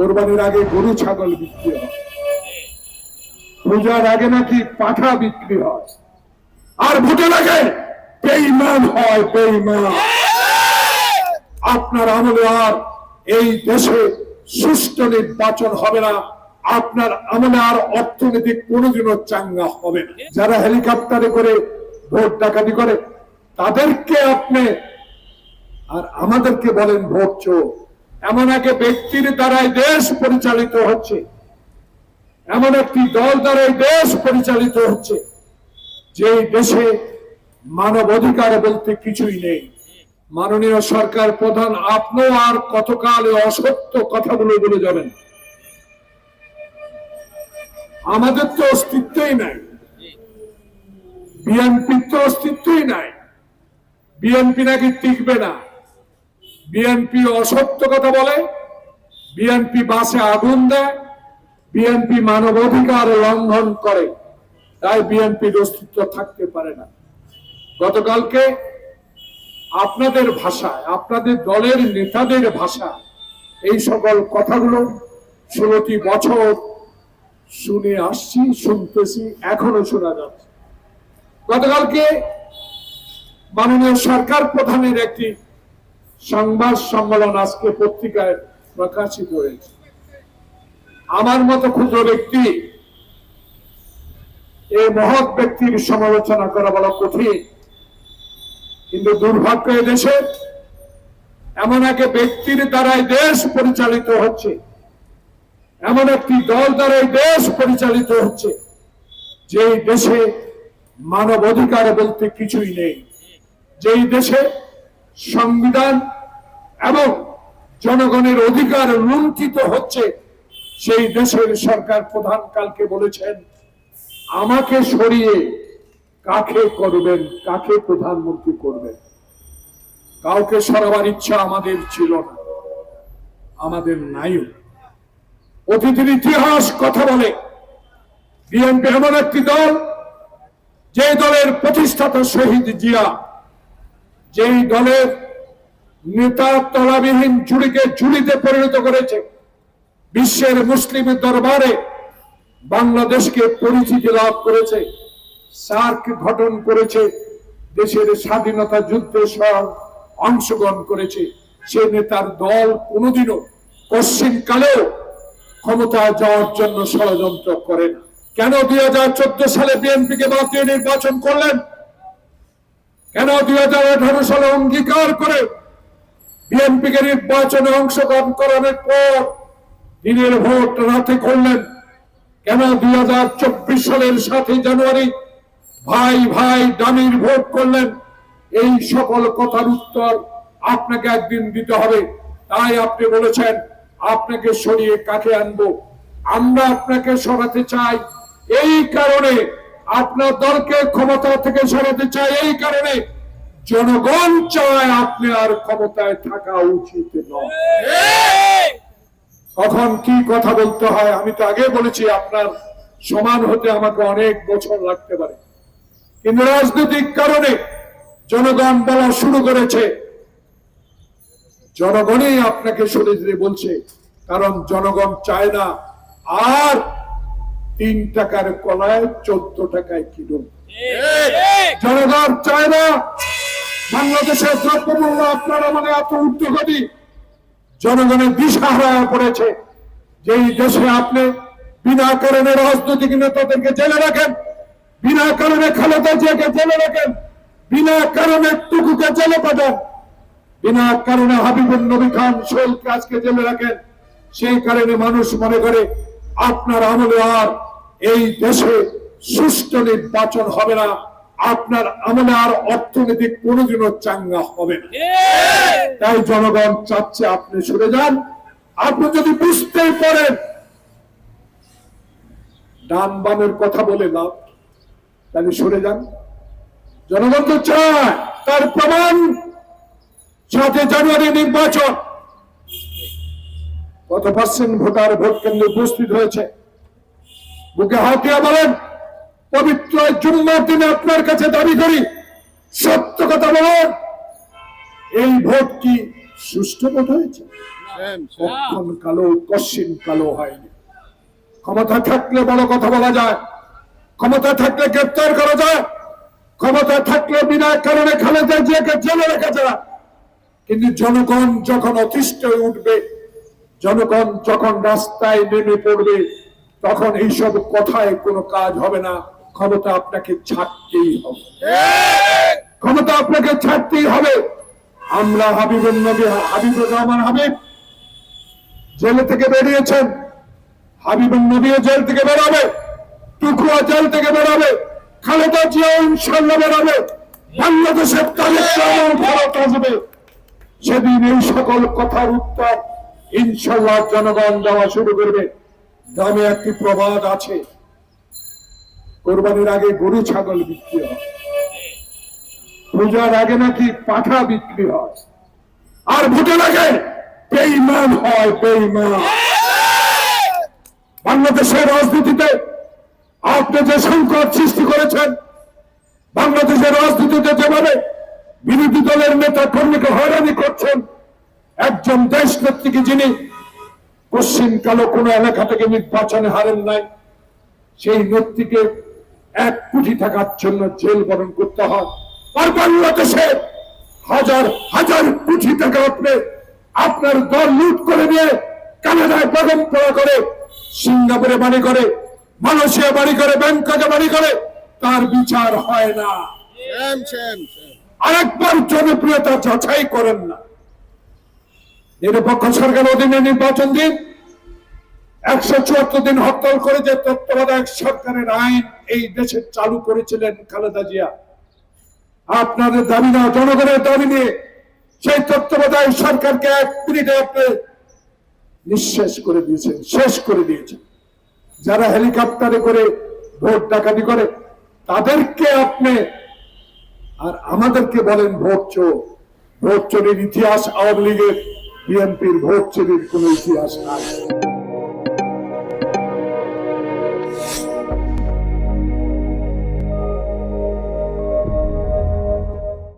কোরবানির আগে গরু, ছাগল বিক্রি হয়। পূজার আগে নাকি পাঠা বিক্রি হয়। আর ভোটের আগে বেইমান হয় বেইমান আপনার আমলে আর এই দেশে সুষ্ঠু নির্বাচন হবে না। আপনার আমলে আর অর্থনৈতিক কোনোদিনও চাঙ্গা হবে না। যারা হেলিকপ্টারে করে ভোট ডাকাতি করে, তাদেরকে আপনি আর আমাদেরকে বলেন ভোট চোর। এমন এক ব্যক্তির দ্বারাই দেশ পরিচালিত হচ্ছে। এমন একটি দল দ্বারাই দেশ পরিচালিত হচ্ছে যে দেশে মানব অধিকার বলতে কিছুই নেই। মাননীয় সরকার প্রধান আপনিও আর কতকাল অসত্য কথাগুলো বলে যাবেন? আমাদের তো অস্তিত্বই নাই। বিএনপির তো অস্তিত্বই নাই। বিএনপি নাকি টিকবে না। বিএনপি অসত্য কথা বলে বিএনপি বাসে আগুন দেয় বিএনপি মানবাধিকার লঙ্ঘন করে। তাই বিএনপির অস্তিত্ব থাকতে পারে না। গতকালকে আপনাদের ভাষায়, আপনাদের দলের নেতাদের ভাষা এই সকল কথাগুলো ষোলোটি বছর শুনে আসছি, শুনতেছি, এখনও শোনা যাচ্ছে। গতকালকে মাননীয় সরকার প্রধানের একটি সংবাদ সম্মেলন আজকে পত্রিকায় প্রকাশিত হয়েছে। আমার মতো ক্ষুদ্র ব্যক্তি এই মহৎ ব্যক্তির সমালোচনা করা বলা কঠিন। কিন্তু দুর্ভাগ্য দেশে এমন এক ব্যক্তির দ্বারাই দেশ পরিচালিত হচ্ছে। এমন একটি দল দ্বারাই দেশ পরিচালিত হচ্ছে, যেই দেশে মানব অধিকার বলতে কিছুই নেই। যেই দেশে সংবিধান এবং জনগণের অধিকার লুণ্ঠিত হচ্ছে, সেই দেশের সরকার প্রধান কালকে বলেছেন, আমাকে সরিয়ে কাকে করবেন, কাকে প্রধানমন্ত্রী করবেন? কাউকে সরাবার ইচ্ছা আমাদের ছিল না, আমাদের নাইও অতীতের ইতিহাস কথা বলে বিএনপি এমন একটি দল, যে দলের প্রতিষ্ঠাতা শহীদ জিয়া যেই দলের নেতা তলাবিহীন ঝুড়িকে ঝুড়িতে পরিণত করেছে, বিশ্বের মুসলিম দরবারে বাংলাদেশকে পরিচিতি লাভ করেছে, সার্ক গঠন করেছে, দেশের স্বাধীনতা যুদ্ধে সহ অংশগ্রহণ করেছে। সে নেতার দল কোনোদিনও পশ্চিম কালেও ক্ষমতা যাওয়ার জন্য ষড়যন্ত্র করে না। কেন দুই হাজার চোদ্দ সালে বিএনপি কে নির্বাচন করলেন? কেন দুই হাজার আঠারো সালে অঙ্গীকার করে বিএনপি কে নির্বাচনে অংশগ্রহণ করানোর পর দিনের ভোট রাতে করলেন? কেন দুই হাজার চব্বিশ সালের সাতই জানুয়ারি ভাই ভাই দামির ভোট করলেন? এই সকল কথার উত্তর আপনাকে একদিন দিতে হবে। তাই আপনি বলেছেন, আপনাকে সরিয়ে কাকে আনব। আমরা আপনাকে সরাতে চাই। এই কারণে আপনার দলকে ক্ষমতা থেকে সরাতে চাই এই কারণে জনগণ চায় আপনি আর ক্ষমতায় থাকা উচিত কখন কি কথা বলতে হয় আমি তো আগে বলেছি, আপনার সমান হতে আমাকে অনেক বছর লাগতে পারে। কিন্তু রাজনৈতিক কারণে জনগণ বলা শুরু করেছে। জনগণই আপনাকে সরে বলছে, কারণ জনগণ চায় না। আর তিন টাকার কলায় চোদ্দ টাকায় কিলো। জনগণ চায় না। বাংলাদেশের দ্রব্যমূল্য আপনারা মানে এত উদ্যোগী জনগণের দিশাহারা পড়েছে। যেই দেশে আপনি বিনা কারণে রাজনৈতিক নেতাদেরকে জেলে রাখেন বিনা কারণে খালেদা জিয়াকে জেলে রাখেন বিনা কারণে টুকুকে জেলে পাঠান বিনা কারণে হাবিবুল নবী খান সোহেলকে আজকে জেলে রাখেন সেই কারণে মানুষ মনে করে আপনার আমলে আর এই দেশে সুষ্ঠু নির্বাচন হবে না। আপনার আমলে আর অর্থনৈতিক কোনোদিনও চাঙ্গা হবে না। তাই জনগণ চাচ্ছে আপনি সরে যান। আপনি যদি বুঝতেই পারেন, ডান বামের কথা বলে লাভ, তাহলে সরে যান। জনগণ তো চায়, তার প্রমাণ সাথে জানুয়ারি নির্বাচন। কত পার্সেন্ট ভোটার ভোট কেন্দ্রে উপস্থিত হয়েছে? বুকে হাতিয়া বলেন পবিত্র জুম্মার দিনে আপনার কাছে দাবি করি সত্য কথা বলেন এই ভোট কি সুষ্ঠু ভোট হয়েছে? কখন কালো কশ্চিন কালো হয়নি। ক্ষমতা থাকলে বড় কথা বলা যায় ক্ষমতা থাকলে গ্রেপ্তার করা যায় ক্ষমতা থাকলে বিনা কারণে খালেদা জিয়াকে জেলে রাখা যায় কিন্তু জনগণ যখন অতিষ্ঠ উঠবে জনগণ যখন রাস্তায় নেমে পড়বে তখন এইসব কথায় কোনো কাজ হবে না। ক্ষমতা আপনাকে ছাড়তেই হবে। ক্ষমতা আপনাকে ছাড়তেই হবে। আমরা হাবিবুল নবী, হাবিবুর রহমান হাবিব জেলে থেকে বেরিয়েছেন। হাবিবুল নবীও জেল থেকে বেরোবে। টুকুয়া জেল থেকে বেরোবে। খালেদা জিয়া ইনশাল্লাহ বেরোবে। বাংলাদেশের তারিখ ভারত আসবে। সেদিন এই সকল কথার উত্তর ইনশাল্লাহ জনগণ দেওয়া শুরু করবে। গ্রামে একটি প্রবাদ আছে। কোরবানির আগে গরু, ছাগল বিক্রি হয়। পূজার আগে নাকি পাঠা বিক্রি হয়। আর ভোটের আগে বেইমান হয় বেইমান বাংলাদেশের রাজনীতিতে আপনি যে সংকট সৃষ্টি করেছেন, বাংলাদেশের রাজনীতিতে যেভাবে বিরোধী দলের নেতা কর্মীকে হয়রানি করছেন, একজন দেশ নেত্রীকে যিনি পশ্চিম কালো কোন এলাকা থেকে নির্বাচনে হারেন নাই। সেই নেত্রীকে এক কোটি টাকার জন্য জেল বরণ করতে হয়। আর বাংলাদেশে হাজার হাজার কোটি টাকা আপনি আপনার দল লুট করে নিয়ে কানাডায় বেগম পড়া করে সিঙ্গাপুরে বাড়ি করে মালয়েশিয়া বাড়ি করে ব্যাংককে বাড়ি করে তার বিচার হয় না। আরেকবার জনপ্রিয়তা যাচাই করেন না। নিরপেক্ষ সরকার অধীনে নির্বাচন দিন। একশো চুয়াত্তর দিন হরতাল করে যে তত্ত্বাবধায়ক সরকারের আইন এই দেশে চালু করেছিলেন খালেদা জিয়া। আপনাদের দাবি না, জনগণের দাবি নিয়ে সেই তত্ত্বাবধায়ক সরকারকে এক মিনিটে আপনি নিঃশেষ করে দিয়েছেন, শেষ করে দিয়েছেন। যারা হেলিকপ্টারে করে, ভোট ডাকাতি করে, তাদেরকে আপনি আর আমাদেরকে বলেন ভোট চোর। ভোট চোরের ইতিহাস আওয়ামী লীগের বিএনপির ভোট চোরের কোন ইতিহাস নাই।